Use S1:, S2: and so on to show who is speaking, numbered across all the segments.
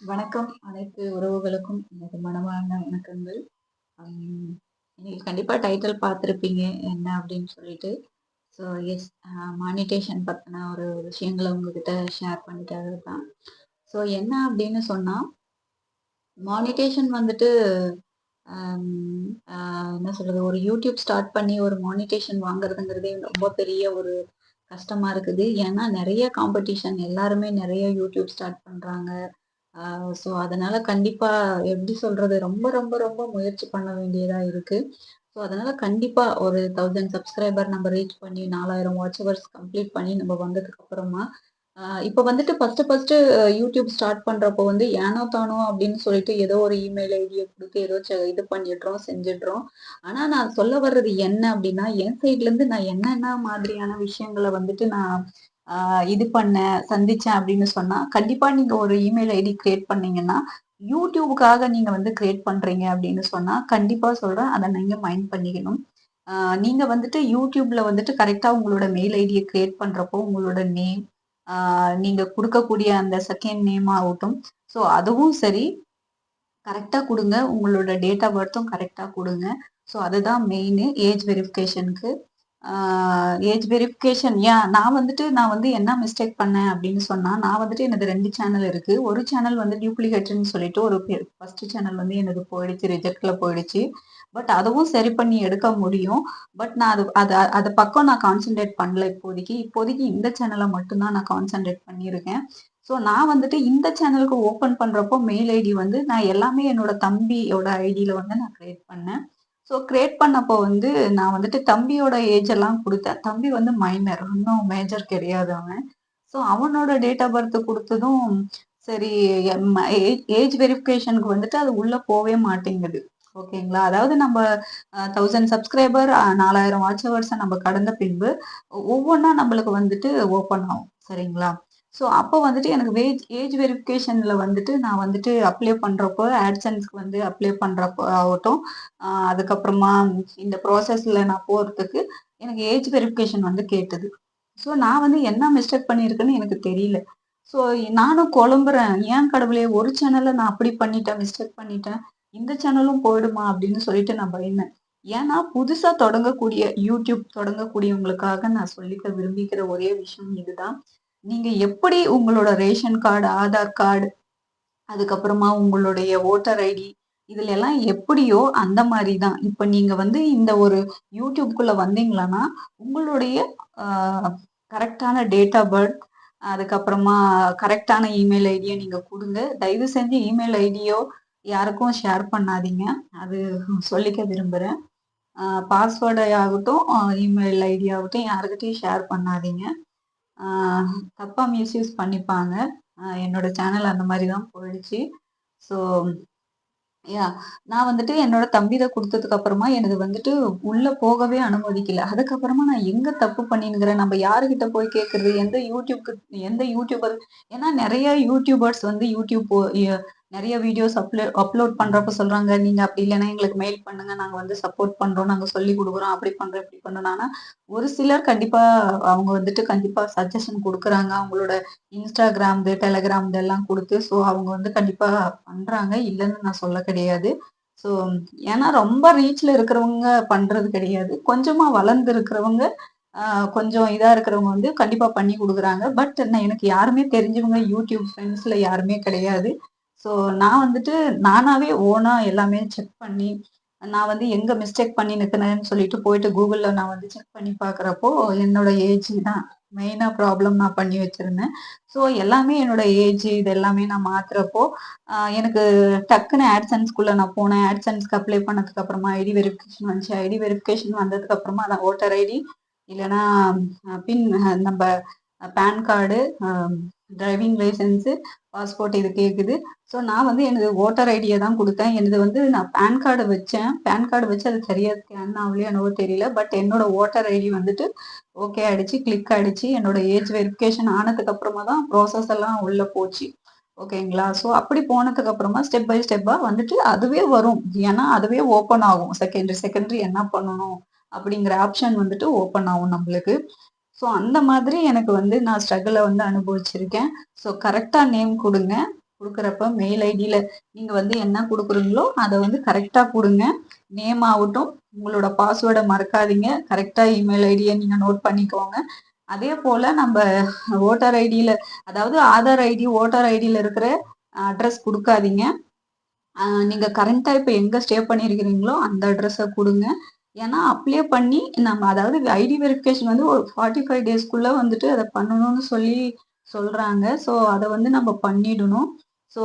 S1: வணக்கம். அனைத்து உறவுகளுக்கும் எனது மனமார்ந்த வணக்கங்கள். நீங்கள் கண்டிப்பாக கண்டிப்பா டைட்டில் பார்த்துருப்பீங்க என்ன அப்படின்னு சொல்லிட்டு. ஸோ எஸ் மானிட்டேஷன் பற்றின ஒரு விஷயங்களை உங்ககிட்ட ஷேர் பண்ணிட்டது தான் ஸோ என்ன அப்படின்னு சொன்னா மானிட்டேஷன் வந்துட்டு என்ன சொல்றது ஒரு யூடியூப் ஸ்டார்ட் பண்ணி ஒரு மானிட்டேஷன் வாங்குறதுங்கிறதே ரொம்ப பெரிய ஒரு கஷ்டமா இருக்குது. ஏன்னா நிறைய காம்படிஷன் எல்லாருமே நிறைய யூடியூப் ஸ்டார்ட் பண்றாங்க. ஸோ அதனால கண்டிப்பா எப்படி சொல்றது ரொம்ப ரொம்ப ரொம்ப முயற்சி பண்ண வேண்டியதா இருக்கு. ஸோ அதனால கண்டிப்பா ஒரு தௌசண்ட் சப்ஸ்கிரைபர் நம்ம ரீச் பண்ணி நாலாயிரம் வாட்ச் ஹவர்ஸ் கம்ப்ளீட் பண்ணி நம்ம வந்ததுக்கு அப்புறமா இப்போ வந்துட்டு ஃபர்ஸ்ட் ஃபர்ஸ்ட் யூடியூப் ஸ்டார்ட் பண்றப்போ வந்து ஏனோ தானோ அப்படின்னு சொல்லிட்டு ஏதோ ஒரு இமெயில் ஐடியை கொடுத்து ஏதோ இது பண்ணிடுறோம் செஞ்சிடுறோம். ஆனா நான் சொல்ல வர்றது என்ன அப்படின்னா என் சைட்ல இருந்து நான் என்னென்ன மாதிரியான விஷயங்களை வந்துட்டு நான் இது பண்ணேன் சந்திச்சேன் அப்படின்னு சொன்னா கண்டிப்பா நீங்க ஒரு இமெயில் ஐடி கிரியேட் பண்ணீங்கன்னா யூடியூபுக்காக நீங்க வந்து கிரியேட் பண்றீங்க அப்படின்னு சொன்னா கண்டிப்பா சொல்றேன். அதை நீங்க மைண்ட் பண்ணிக்கணும். நீங்க வந்துட்டு யூடியூப்ல வந்துட்டு கரெக்டா உங்களோட மெயில் ஐடியை கிரியேட் பண்றப்போ உங்களோட நேம் நீங்க கொடுக்கக்கூடிய அந்த செகண்ட் நேம் ஆகட்டும். ஸோ அதுவும் சரி. கரெக்டாக கொடுங்க. உங்களோட டேட் ஆஃப் பர்த்தும் கரெக்டாக கொடுங்க. ஸோ அதுதான் மெயின் ஏஜ் வெரிஃபிகேஷனுக்கு ஏஜ் வெரிஃபிகேஷன் ஏன்? நான் வந்துட்டு நான் வந்து என்ன மிஸ்டேக் பண்ணேன் அப்படின்னு சொன்னா நான் வந்துட்டு எனது ரெண்டு சேனல் இருக்கு. ஒரு சேனல் வந்து டியூப்ளிகேட்னு சொல்லிட்டு ஒரு ஃபர்ஸ்ட் சேனல் வந்து எனது போயிடுச்சு ரிஜெக்ட்ல போயிடுச்சு. பட் அதுவும் சரி பண்ணி எடுக்க முடியும். பட் நான் அது அது அதை பக்கம் நான் கான்சென்ட்ரேட் பண்ணல இப்போதைக்கு. இப்போதைக்கு இந்த சேனலை மட்டும்தான் நான் கான்சென்ட்ரேட் பண்ணியிருக்கேன். ஸோ நான் வந்துட்டு இந்த சேனலுக்கு ஓப்பன் பண்றப்போ மெயில் ஐடி வந்து நான் எல்லாமே என்னோட தம்பியோட ஐடியில வந்து நான் கிரியேட் பண்ணேன். ஸோ கிரியேட் பண்ணப்போ வந்து நான் வந்துட்டு தம்பியோட ஏஜ் எல்லாம் கொடுத்தேன். தம்பி வந்து மைனர் இன்னும் மேஜர் கிடையாது அவன். ஸோ அவனோட டேட் ஆஃப் பர்த் கொடுத்ததும் சரி ஏஜ் வெரிஃபிகேஷனுக்கு வந்துட்டு அது உள்ள போவே மாட்டேங்குது. ஓகேங்களா அதாவது நம்ம தௌசண்ட் சப்ஸ்கிரைபர் நாலாயிரம் வாட்சவர்ஸை நம்ம கடந்த பின்பு ஒவ்வொன்றா நம்மளுக்கு வந்துட்டு ஓப்பன் ஆகும். சரிங்களா? ஸோ அப்போ வந்துட்டு எனக்கு வேஜ் ஏஜ் வெரிஃபிகேஷனில் வந்துட்டு நான் வந்துட்டு அப்ளை பண்ணுறப்போ ஆட்சன்ஸ்க்கு வந்து அப்ளை பண்ணுறப்போ ஆகட்டும் அதுக்கப்புறமா இந்த ப்ராசஸில் நான் போகிறதுக்கு எனக்கு ஏஜ் வெரிஃபிகேஷன் வந்து கேட்டது. ஸோ நான் வந்து என்ன மிஸ்டேக் பண்ணியிருக்கேன்னு எனக்கு தெரியல. ஸோ நானும் குழம்புறேன். ஏன் கடவுளே ஒரு சேனலை நான் அப்படி பண்ணிட்டேன் மிஸ்டேக் பண்ணிட்டேன். இந்த சேனலும் போயிடுமா அப்படின்னு சொல்லிட்டு நான் பயந்தேன். ஏன்னா புதுசாக தொடங்கக்கூடிய யூடியூப் தொடங்கக்கூடியவங்களுக்காக நான் சொல்லிக்க விரும்பிக்கிற ஒரே விஷயம் இதுதான். நீங்க எப்படி உங்களோட ரேஷன் கார்டு ஆதார் கார்டு அதுக்கப்புறமா உங்களுடைய ஓட்டர் ஐடி இதுல எல்லாம் எப்படியோ அந்த மாதிரி தான் இப்ப நீங்க வந்து இந்த ஒரு யூடியூப்குள்ள வந்தீங்களான்னா உங்களுடைய கரெக்டான டேட் ஆஃப் பர்த் அதுக்கப்புறமா கரெக்டான இமெயில் ஐடியை நீங்க கொடுங்க. தயவு செஞ்சு இமெயில் ஐடியோ யாருக்கும் ஷேர் பண்ணாதீங்க. அது சொல்லிக்க விரும்புறேன். பாஸ்வேர்டு ஆகட்டும் இமெயில் ஐடி ஆகட்டும் யாருக்கிட்டையும் ஷேர் பண்ணாதீங்க. தப்பாக தப்பா மிஸ்யூஸ் பண்ணிப்பாங்க. என்னோடய என்னோட சேனல் அந்த மாதிரி தான் போயிடுச்சு. ஸோ யா நான் வந்துட்டு என்னோட தம்பிதை கொடுத்ததுக்கு அப்புறமா எனக்கு வந்துட்டு உள்ள போகவே அனுமதிக்கல. அதுக்கப்புறமா நான் எங்க தப்பு பண்ணினுங்கிறேன் நம்ம யாருக்கிட்ட போய் கேட்கறது எந்த யூடியூப்க்கு எந்த யூடியூபர் ஏன்னா நிறைய யூடியூபர்ஸ் வந்து யூடியூப் போ- நிறைய வீடியோஸ் அப்லோ அப்லோட் பண்றப்ப சொல்றாங்க நீங்க அப்படி இல்லைன்னா எங்களுக்கு மெயில் பண்ணுங்க. நாங்க வந்து சப்போர்ட் பண்றோம். நாங்க சொல்லி கொடுக்குறோம். அப்படி பண்றோம் இப்படி பண்றோம். ஒரு சிலர் கண்டிப்பா அவங்க வந்துட்டு கண்டிப்பா சஜஷன் கொடுக்குறாங்க. அவங்களோட இன்ஸ்டாகிராம் டெலகிராம் எல்லாம் கொடுத்து ஸோ அவங்க வந்து கண்டிப்பா பண்றாங்க. இல்லைன்னு நான் சொல்ல கிடையாது. ஸோ ஏன்னா ரொம்ப ரீச்ல இருக்கிறவங்க பண்றது கிடையாது. கொஞ்சமா வளர்ந்து இருக்கிறவங்க கொஞ்சம் இதா இருக்கிறவங்க வந்து கண்டிப்பா பண்ணி கொடுக்குறாங்க. பட் நான் எனக்கு யாருமே தெரிஞ்சவங்க யூடியூப் ஃப்ரெண்ட்ஸ்ல யாருமே கிடையாது. ஸோ நான் வந்துட்டு நானாவே ஓனா எல்லாமே செக் பண்ணி நான் வந்து எங்க மிஸ்டேக் பண்ணி நிற்கிறேன்னு சொல்லிட்டு போயிட்டு கூகுளில் நான் வந்து செக் பண்ணி பார்க்குறப்போ என்னோட ஏஜ் தான் மெயினாக ப்ராப்ளம் நான் பண்ணி வச்சுருந்தேன். ஸோ எல்லாமே என்னோட ஏஜ் இது எல்லாமே நான் மாத்துறப்போ எனக்கு டக்குன்னு ஆட்சன்ஸ்குள்ள நான் போனேன். ஆட்சன்ஸ்க்கு அப்ளை பண்ணதுக்கு அப்புறமா ஐடி வெரிஃபிகேஷன் வந்துச்சு. ஐடி வெரிஃபிகேஷன் வந்ததுக்கு அப்புறமா அதான் ஓட்டர் ஐடி இல்லைன்னா பின் நம்ம PAN card driving licence passport இது கேட்குது ஸோ நான் வந்து எனது ஓட்டர் ஐடியை தான் கொடுத்தேன். எனது வந்து நான் பேன் கார்டு வச்சேன். பேன் கார்டு வச்சு அது சரியா ஸ்கேன் ஆகலையோ என்னவோ தெரியல. பட் என்னோட ஓட்டர் ஐடி வந்துட்டு ஓகே ஆயிடுச்சு கிளிக் ஆயிடுச்சு. என்னோட ஏஜ் வெரிஃபிகேஷன் ஆனதுக்கு அப்புறமா தான் ப்ராசஸ் எல்லாம் உள்ள போச்சு. ஓகேங்களா ஸோ அப்படி போனதுக்கு அப்புறமா ஸ்டெப் பை ஸ்டெப்பாக வந்துட்டு அதுவே வரும். ஏன்னா அதுவே ஓப்பன் ஆகும். செகண்டரி செகண்டரி என்ன பண்ணணும் அப்படிங்கிற ஆப்ஷன் வந்துட்டு ஓப்பன் ஆகும் நம்மளுக்கு. ஸோ அந்த மாதிரி எனக்கு வந்து நான் ஸ்ட்ரகிளை வந்து அனுபவிச்சிருக்கேன். ஸோ கரெக்டாக நேம் கொடுங்க. கொடுக்குறப்ப மெயில் ஐடியில் நீங்கள் வந்து என்ன கொடுக்குறீங்களோ அதை வந்து கரெக்டாக கொடுங்க. நேம் ஆகட்டும், உங்களோட பாஸ்வேர்டை மறக்காதீங்க. கரெக்டாக இமெயில் ஐடியை நீங்கள் நோட் பண்ணிக்கோங்க. அதே போல் நம்ம வோட்டர் ஐடியில் அதாவது ஆதார் ஐடி, ஓட்டர் ஐடியில் இருக்கிற அட்ரஸ் கொடுக்காதீங்க. நீங்கள் கரண்ட்டாக இப்போ எங்கே ஸ்டே பண்ணியிருக்கிறீங்களோ அந்த அட்ரஸை கொடுங்க. ஏன்னா, அப்ளை பண்ணி நம்ம அதாவது ஐடி வெரிஃபிகேஷன் வந்து ஒரு 45 டேஸ்க்குள்ள வந்துட்டு அதை பண்ணணும்னு சொல்லி சொல்றாங்க. ஸோ, அதை வந்து நம்ம பண்ணிடணும். ஸோ,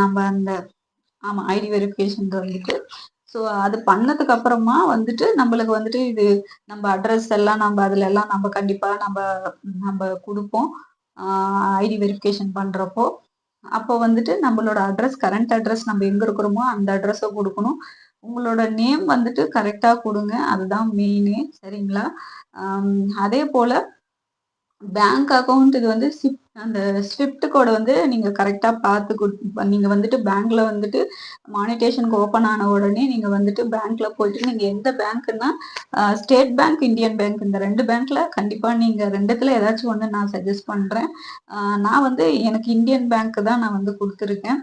S1: நம்ம அந்த ஆமா ஐடி வெரிஃபிகேஷன் வந்துட்டு ஸோ, அது பண்ணதுக்கு அப்புறமா வந்துட்டு நம்மளுக்கு வந்துட்டு இது நம்ம அட்ரஸ் எல்லாம் நம்ம அதுல எல்லாம் நம்ம கண்டிப்பா நம்ம நம்ம கொடுப்போம் ஐடி வெரிஃபிகேஷன் பண்றப்போ. அப்போ வந்துட்டு நம்மளோட அட்ரஸ் கரண்ட் அட்ரஸ் நம்ம எங்க இருக்கிறோமோ அந்த அட்ரஸை கொடுக்கணும் உங்களோட நேம் வந்துட்டு கரெக்டாக கொடுங்க அதுதான் மெயினு சரிங்களா? அதே போல பேங்க் அக்கவுண்ட் இது வந்து சிப் அந்த ஸ்விஃப்ட் கோட வந்து நீங்க கரெக்டாக பார்த்து கொடு நீங்க வந்துட்டு பேங்க்ல வந்துட்டு மானிட்டேஷனுக்கு ஓப்பன் ஆன உடனே நீங்க வந்துட்டு பேங்க்ல போயிட்டு நீங்க எந்த பேங்க்ன்னா, ஸ்டேட் பேங்க், இந்தியன் பேங்க் இந்த ரெண்டு பேங்க்ல கண்டிப்பா நீங்க 2த்துல ஏதாச்சும் ஒன்று நான் சஜஸ்ட் பண்றேன். நான் வந்து எனக்கு இந்தியன் பேங்க் தான் நான் வந்து கொடுத்துருக்கேன்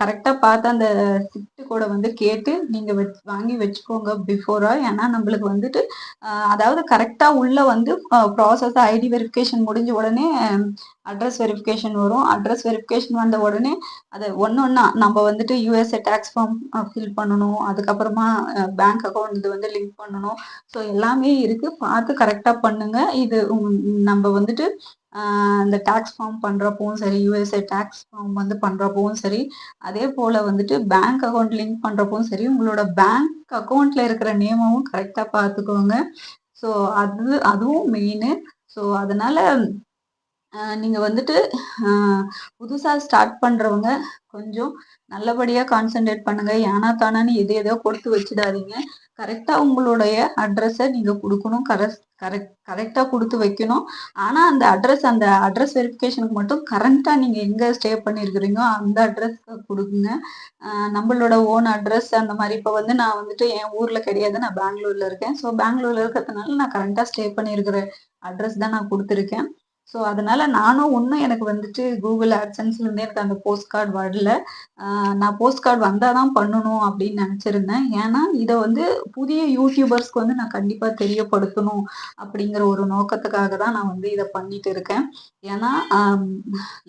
S1: கரெக்டாக பார்த்து அந்த சிஃப்ட்டு கூட வந்து கேட்டு நீங்கள் வச் வாங்கி வச்சுக்கோங்க பிஃபோராக ஏன்னா, நம்மளுக்கு வந்துட்டு அதாவது கரெக்டாக உள்ளே வந்து ப்ராசஸ் ஐடி வெரிஃபிகேஷன் முடிஞ்ச உடனே அட்ரஸ் வெரிஃபிகேஷன் வரும். அட்ரஸ் வெரிஃபிகேஷன் வந்த உடனே அதை ஒன்று ஒன்றா நம்ம வந்துட்டு யூஎஸ்ஏ டேக்ஸ் ஃபார்ம் ஃபில் பண்ணணும். அதுக்கப்புறமா பேங்க் அக்கௌண்ட் இது வந்து லிங்க் பண்ணணும். ஸோ, எல்லாமே இருக்குது பார்த்து கரெக்டாக பண்ணுங்கள் இது நம்ம வந்துட்டு இந்த டேக்ஸ் ஃபார்ம் பண்ணுறப்பவும் சரி, யூஎஸ்ஏ டேக்ஸ் ஃபார்ம் வந்து பண்ணுறப்பவும் சரி, அதே போல் வந்துட்டு பேங்க் அக்கௌண்ட் லிங்க் பண்ணுறப்பவும் சரி, உங்களோட பேங்க் அக்கௌண்ட்டில் இருக்கிற நேமவும் கரெக்டாக பார்த்துக்கோங்க. ஸோ, அது அதுவும் மெயினு. ஸோ, அதனால் நீங்கள் நீங்க வந்துட்டு புதுசாக புதுசா ஸ்டார்ட் பண்றவங்க கொஞ்சம் நல்லபடியா கான்சன்ட்ரேட் பண்ணுங்க. ஏனா தானான்னு எது எதோ கொடுத்து வச்சிடாதீங்க கரெக்டாக உங்களுடைய அட்ரஸ நீங்க கொடுக்கணும் கரஸ் கரெக்ட் கரெக்டாக கொடுத்து வைக்கணும். ஆனா, அந்த அட்ரஸ் அந்த அட்ரஸ் வெரிஃபிகேஷனுக்கு மட்டும் கரண்ட்டா நீங்க எங்க ஸ்டே பண்ணியிருக்கிறீங்களோ அந்த அட்ரஸ்க்கு கொடுக்குங்க நம்மளோட ஓன் அட்ரஸ் அந்த மாதிரி இப்ப வந்து நான் வந்துட்டு என் ஊர்ல கிடையாது. நான் பெங்களூர்ல இருக்கேன். ஸோ, பெங்களூர்ல இருக்கிறதுனால நான் கரண்ட்டா ஸ்டே பண்ணியிருக்கிற அட்ரஸ் தான் நான் கொடுத்துருக்கேன் ஸோ, அதனால நானும் ஒன்றும் எனக்கு வந்துட்டு கூகுள் ஆட்சன்ஸ்லேருந்து எனக்கு அந்த போஸ்ட் கார்டு வரல. நான் போஸ்ட் கார்டு வந்தால் தான் பண்ணணும் அப்படின்னு நினச்சிருந்தேன் ஏன்னா, இதை வந்து புதிய யூடியூபர்ஸ்க்கு வந்து நான் கண்டிப்பாக தெரியப்படுத்தணும் அப்படிங்கிற ஒரு நோக்கத்துக்காக தான் நான் வந்து இதை பண்ணிட்டு இருக்கேன். ஏன்னா,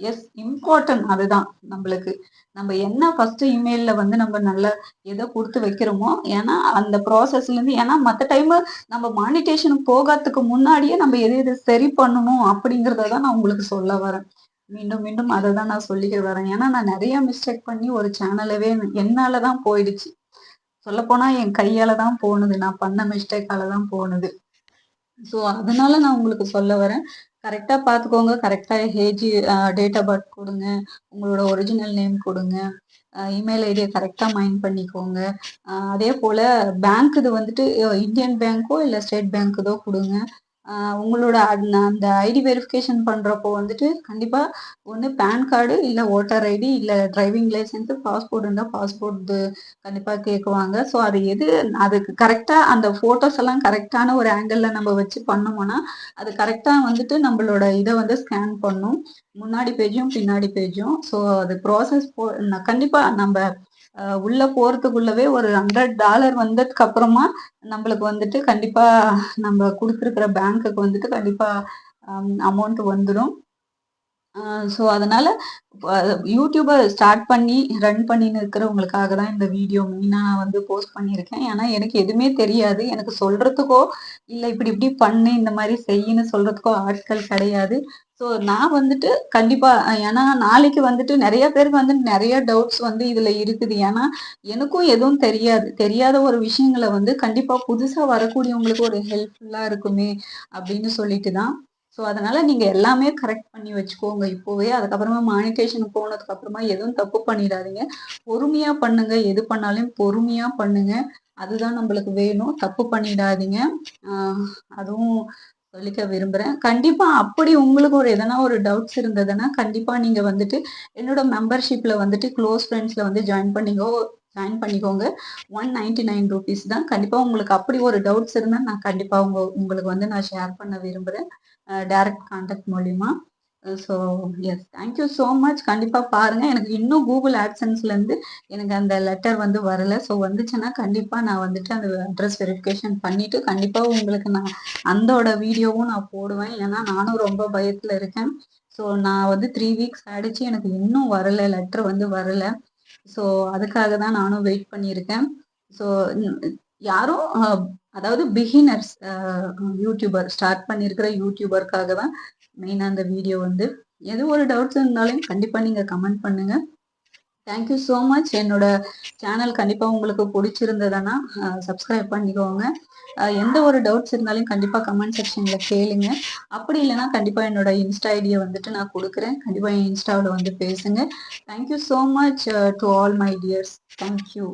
S1: எஸ் இம்பார்ட்டன்ட் அதுதான் நம்மளுக்கு நம்ம என்ன ஃபர்ஸ்ட் இமெயில்ல வந்து நம்ம நல்ல எதை கொடுத்து வைக்கிறோமோ, ஏன்னா அந்த ப்ராசஸ்லேருந்து ஏன்னா மத்த டைமு நம்ம மானிட்டேஷனுக்கு போகாததுக்கு முன்னாடியே நம்ம எது எது சரி பண்ணணும் அப்படிங்கிறத தான் நான் உங்களுக்கு சொல்ல வரேன். மீண்டும் மீண்டும் அதை தான் நான் சொல்லிக்க வரேன். ஏன்னா, நான் நிறைய மிஸ்டேக் பண்ணி ஒரு சேனலவே என்னால தான் போயிடுச்சு. சொல்லப்போனா என் கையால தான் போனது. நான் பண்ண மிஸ்டேக்கால தான் போனது. ஸோ, அதனால நான் உங்களுக்கு சொல்ல வரேன். கரெக்டாக பார்த்துக்கோங்க. கரெக்டாக ஹேஜி டேட் ஆஃப் பர்த் கொடுங்க உங்களோட ஒரிஜினல் நேம் கொடுங்க இமெயில் ஐடியை கரெக்டாக மைண்ட் பண்ணிக்கோங்க. அதே போல் பேங்க் இது வந்துட்டு இந்தியன் பேங்க்கோ இல்லை ஸ்டேட் பேங்க்குதோ கொடுங்க உங்களோட அந்த ஐடி வெரிஃபிகேஷன் பண்ணுறப்போ வந்துட்டு கண்டிப்பாக ஒன்று பேன் கார்டு, இல்லை ஓட்டர் ஐடி, இல்லை டிரைவிங் லைசன்ஸு பாஸ்போர்ட் இருந்தால் பாஸ்போர்ட் கண்டிப்பாக கேட்குவாங்க ஸோ, அது எது அதுக்கு கரெக்டாக அந்த ஃபோட்டோஸ் எல்லாம் கரெக்டான ஒரு ஆங்கிளில் நம்ம வச்சு பண்ணோம்னா, அது கரெக்டாக வந்துட்டு நம்மளோட இதை வந்து ஸ்கேன் பண்ணும். முன்னாடி பேஜும், பின்னாடி பேஜும். ஸோ, அது ப்ராசஸ் போ கண்டிப்பாக நம்ம உள்ள போறதுக்குள்ளவே ஒரு $100 வந்ததுக்கு அப்புறமா நம்மளுக்கு வந்துட்டு கண்டிப்பா நம்ம கொடுத்துருக்குற பேங்க்குக்கு வந்துட்டு கண்டிப்பா அமௌண்ட் வந்துடும் ஸோ, அதனால யூடியூபை ஸ்டார்ட் பண்ணி ரன் பண்ணின்னு இருக்கிறவங்களுக்காக தான் இந்த வீடியோ நான் வந்து போஸ்ட் பண்ணியிருக்கேன். ஏன்னா, எனக்கு எதுவுமே தெரியாது. எனக்கு சொல்றதுக்கோ, இல்லை இப்படி இப்படி பண்ணு, இந்த மாதிரி செய்யின்னு சொல்றதுக்கோ ஆட்கள் கிடையாது. ஸோ, நான் வந்துட்டு கண்டிப்பாக ஏன்னா நாளைக்கு வந்துட்டு நிறைய பேருக்கு வந்து நிறைய டவுட்ஸ் வந்து இதில் இருக்குது. ஏன்னா, எனக்கும் எதுவும் தெரியாது. தெரியாத ஒரு விஷயங்கள வந்து கண்டிப்பாக புதுசாக வரக்கூடியவங்களுக்கு ஒரு ஹெல்ப்ஃபுல்லாக இருக்குமே அப்படின்னு சொல்லிட்டு தான். ஸோ, அதனால நீங்க எல்லாமே கரெக்ட் பண்ணி வச்சுக்கோங்க இப்போவே. அதுக்கப்புறமா மானிட்டேஷன் போனதுக்கு அப்புறமா எதுவும் தப்பு பண்ணிடாதீங்க. பொறுமையா பண்ணுங்க. எது பண்ணாலும் பொறுமையா பண்ணுங்க. அதுதான் நம்மளுக்கு வேணும். தப்பு பண்ணிடாதீங்க. அதுவும் சொல்லிக்க விரும்புறேன். கண்டிப்பா அப்படி உங்களுக்கு ஒரு எதனா ஒரு டவுட்ஸ் இருந்ததுன்னா, கண்டிப்பா நீங்க வந்துட்டு என்னோட மெம்பர்ஷிப்ல வந்துட்டு க்ளோஸ் ஃப்ரெண்ட்ஸ்ல வந்து ஜாயின் பண்ணீங்க ஜாயின் பண்ணிக்கோங்க. ₹199 தான். கண்டிப்பாக உங்களுக்கு அப்படி ஒரு டவுட்ஸ் இருந்தால் நான் கண்டிப்பாக உங்க உங்களுக்கு வந்து நான் ஷேர் பண்ண விரும்புகிறேன் டைரக்ட் கான்டாக்ட் மூலியமா. So yes thank you so much கண்டிப்பாக பாருங்கள் எனக்கு இன்னும் கூகுள் ஆப்ஷன்ஸ்லேருந்து எனக்கு அந்த லெட்டர் வந்து வரலை. ஸோ வந்துச்சுன்னா கண்டிப்பாக நான் வந்துட்டு அந்த அட்ரஸ் வெரிஃபிகேஷன் பண்ணிவிட்டு கண்டிப்பாக உங்களுக்கு நான் அந்தோட வீடியோவும் நான் போடுவேன். ஏன்னா நானும் ரொம்ப பயத்தில் இருக்கேன். ஸோ நான் வந்து த்ரீ வீக்ஸ் ஆகிடுச்சு எனக்கு இன்னும் வரலை. லெட்டர் வந்து வரலை. ஸோ அதுக்காக தான் நானும் வெயிட் பண்ணியிருக்கேன். ஸோ யாரும் அதாவது பிகினர்ஸ் யூடியூபர் ஸ்டார்ட் பண்ணியிருக்கிற யூடியூபருக்காக தான் மெயினாக அந்த வீடியோ வந்து. எது ஒரு டவுட்ஸ் இருந்தாலும் கண்டிப்பாக நீங்கள் கமெண்ட் பண்ணுங்கள் தேங்க்யூ ஸோ மச் என்னோட சேனல் கண்டிப்பாக உங்களுக்கு பிடிச்சிருந்ததுன்னா சப்ஸ்கிரைப் பண்ணிக்கோங்க. எந்த ஒரு டவுட்ஸ் இருந்தாலும் கண்டிப்பாக கமெண்ட் செக்ஷனில் கேளுங்க. அப்படி இல்லைன்னா கண்டிப்பாக என்னோட இன்ஸ்டா ஐடியை வந்துட்டு நான் கொடுக்குறேன். கண்டிப்பாக என் இன்ஸ்டாவில் வந்து பேசுங்க. Thank you so much to all my dears thank you